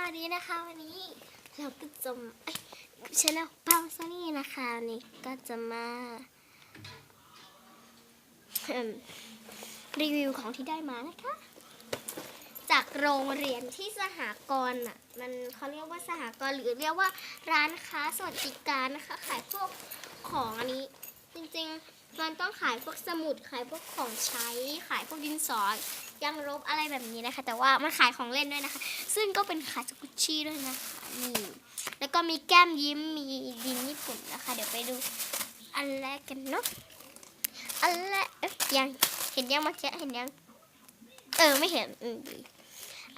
วัสดีนะคะวันนี้เราก็จะเอ้ยชแนลป้าซนี่นะคะวันนี้ก็จะมารีวิวของที่ได้มานะคะ จากโรงเรียนที่สหกรณ์อะมันเขาเรียกว่าสหกรณ์หรือเรียกว่าร้านค้าสวัสดิการนะคะขายพวกของอันนี้ จริงๆมันต้องขายพวกสมุดขายพวกของใช้ขายพวกดินสอ ยางลบอะไรแบบนี้นะคะ แต่ว่ามันขายของเล่นด้วยนะคะ ซึ่งก็เป็นขายจากกุชชี่ด้วยนะคะนี่แล้วก็มีแก้มยิ้มมีดินญี่ปุ่นนะคะ เดี๋ยวไปดูอันแรกกันเนาะอันแรกเอ๊ะยังเห็นยังเมื่อกี้เห็นยังเออไม่เห็นอืมดี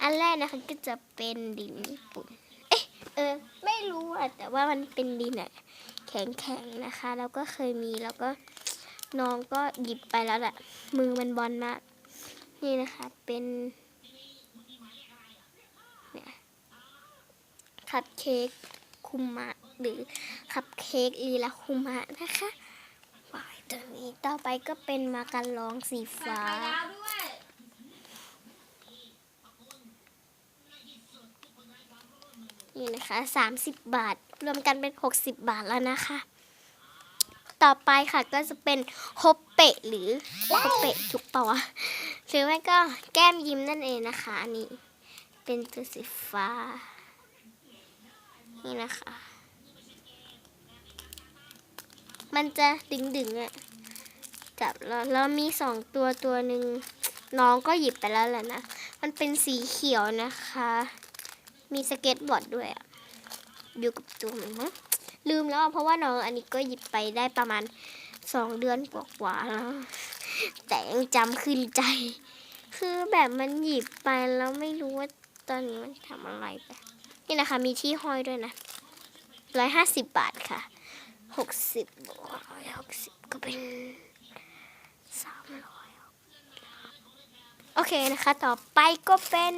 อันแรกนะคะก็จะเป็นดินญี่ปุ่น เอ๊ะเออ ไม่รู้อะแต่ว่ามันเป็นดินอะแข็งๆนะคะ แล้วก็เคยมีแล้วก็น้องก็หยิบไปแล้วแหละมือมันบอลมาก นี่นะคะ เป็นเนี่ยคัพเค้กคุมะหรือคัพเค้กลีลาคุมะนะคะวายตัวนี้ต่อไปก็เป็นมาการองสีฟ้านี่นะคะสามสิบบาท รวมกันเป็นหกสิบบาทแล้วนะคะ ต่อไปค่ะก็จะเป็นฮป เปะหรือฮปเปะถูกเปล่าวะหรือไม่ก็แก้มยิ้มนั่นเองนะคะอันนี้ เป็นตัวสีฟ้า นี่นะคะ มันจะดึงดึงๆอะจับแล้วแล้วมีสองตัวตัวหนึ่งน้องก็หยิบไปแล้วแหละนะ มันเป็นสีเขียวนะคะ มีสเก็ตบอร์ดด้วยอะอยู่กับตัวมันมั้งลืมแล้วอะเพราะว่าน้องอันนี้ก็หยิบไปได้ประมาณ สองเดือนกว่าๆแล้ว แต่ยังจำขึ้นใจ คือแบบมันหยิบไปแล้วไม่รู้ว่าตอนนี้มันทำอะไรไป นี่นะคะ มีที่ห้อยด้วยนะร้อยห้าสิบบาทค่ะหกสิบร้อยหกสิบก็เป็นสามร้อยโอเคนะคะ ต่อไปก็เป็น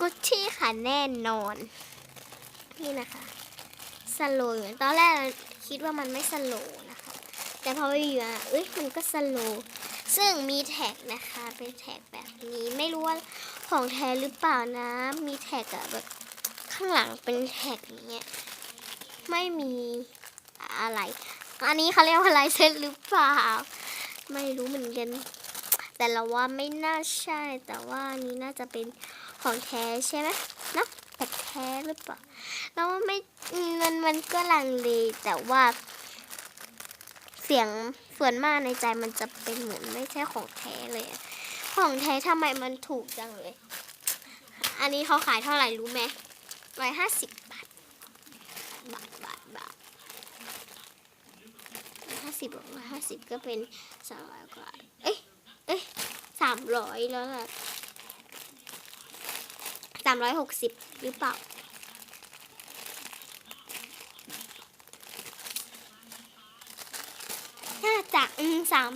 กุชชี่ค่ะแน่นอน นี่นะคะสโลว์ตอนแรกคิดว่ามันไม่สโลว์น แต่พอไปอยู่อะเอ้ยมันก็สโลว์ซึ่งมีแท็กนะคะ เป็นแท็กแบบนี้ไม่รู้ว่าของแท้หรือเปล่านะ มีแท็กอะแบบข้างหลังเป็นแท็กอย่างเงี้ยไม่มีอะไร อันนี้เขาเรียกว่าลายเซ็นหรือเปล่า ไม่รู้เหมือนกัน แต่เราว่าไม่น่าใช่ แต่ว่านี้น่าจะเป็นของแท้ใช่ไหมนะแต่แท้หรือเปล่า แล้วว่าไม่อืมมันมันก็ลังเลแต่ว่า เสียงส่วนมากในใจมันจะเป็นเหมือนไม่ใช่ของแท้เลย ของแท้ทำไมมันถูกจังเลย อันนี้เขาขายเท่าไหร่รู้ไหมร้อยห้าสิบบาท บาทบาทบาทห้าสิบร้อยห้าสิบก็เป็นสองร้อยกว่า เอ้ย เอ้ยสามร้อยแล้วล่ะสามร้อยหกสิบหรือเปล่า น่าจะ อืมสาม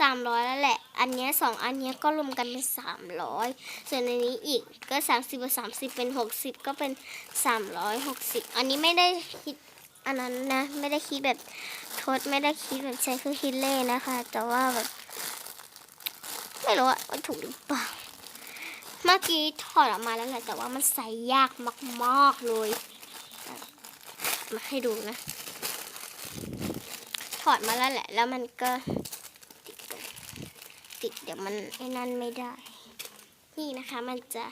สามร้อยแล้วแหละ อันเนี้ยสองอันเนี้ยก็รวมกันเป็นสามร้อยส่วนในนี้อีกก็สามสิบกับสามสิบเป็นหกสิบก็เป็นสามร้อยหกสิบอันนี้ไม่ได้คิดอันนั้นนะ ไม่ได้คิดแบบทดไม่ได้คิดแบบใช้เครื่องคิดเลขนะคะ แต่ว่าแบบไม่รู้ว่าถูกหรือเปล่า เมื่อกี้ถอดออกมาแล้วแหละแต่ว่ามันใส่ยากมากๆเลย มาให้ดูนะ ถอดมาแล้วแหละ แล้วมันก็ติดกันติดเดี๋ยวมันไอ้นั่นไม่ได้ นี่นะคะมันจะ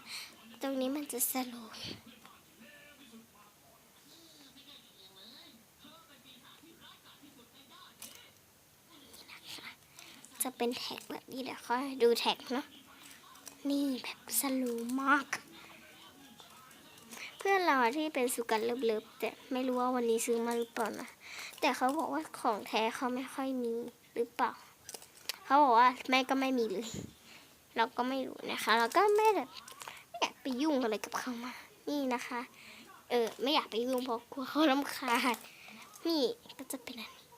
ตรงนี้มันจะสโลว์จะเป็นแท็กแบบนี้เดี๋ยวค่อยดูแท็กเนาะนี่แบบสลูมาก เพื่อนเราที่เป็นสุกันเลิฟๆแต่ไม่รู้ว่าวันนี้ซื้อมาหรือเปล่านะ แต่เขาบอกว่าของแท้เขาไม่ค่อยมีหรือเปล่า เขาบอกว่าไม่ก็ไม่มีเลย เราก็ไม่รู้นะคะเราก็ไม่แบบไม่อยากไปยุ่งอะไรกับเขามา นี่นะคะ เออไม่อยากไปยุ่งเพราะกลัวเขาลำคาญนี่ก็จะเป็นอันนี้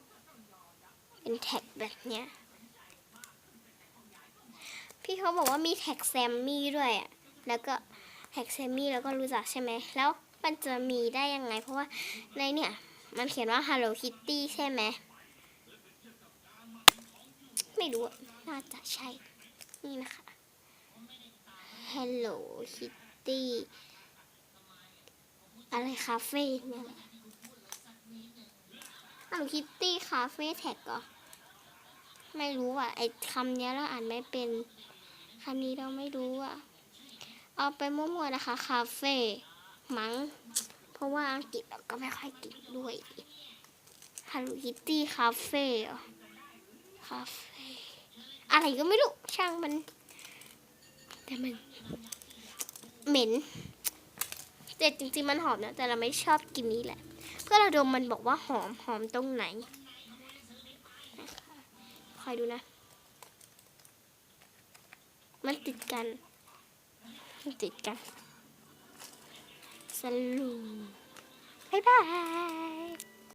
เป็นแท็กแบบเนี้ยพี่เขาบอกว่ามีแท็กแซมมี่ด้วยอะแล้วก็ แท็กแซมี่แล้วก็รู้จักใช่ไหมแล้วมันจะมีได้ยังไง เพราะว่าในเนี่ยมันเขียนว่า Hello Kitty ใช่ไหมไม่รู้น่าจะใช่ นี่นะคะ Hello Kitty อะไรคาเฟ่เนี่ยฮัลโหลคิตตี้คาเฟ่แท็กเหรอไม่รู้อะ ไอคำนี้เราอ่านไม่เป็นคำนี้เราไม่รู้อะ เอาไปมั่วๆนะคะคาเฟ่มั้ง เพราะว่าอังกฤษเราก็ไม่ค่อยก่งด้วยฮัลโหลคิตตี้คาเฟ่คาเฟ่อะไรก็ไม่รู้ช่างมัน แต่มัน เหม็นแต่จริงๆมันหอมนะแต่เราไม่ชอบกินนี้แหละ เพื่อเราดมมันบอกว่าหอมหอมตรงไหนคอยดูนะ มันติดกัน ติดกันสลูบ๊ายบาย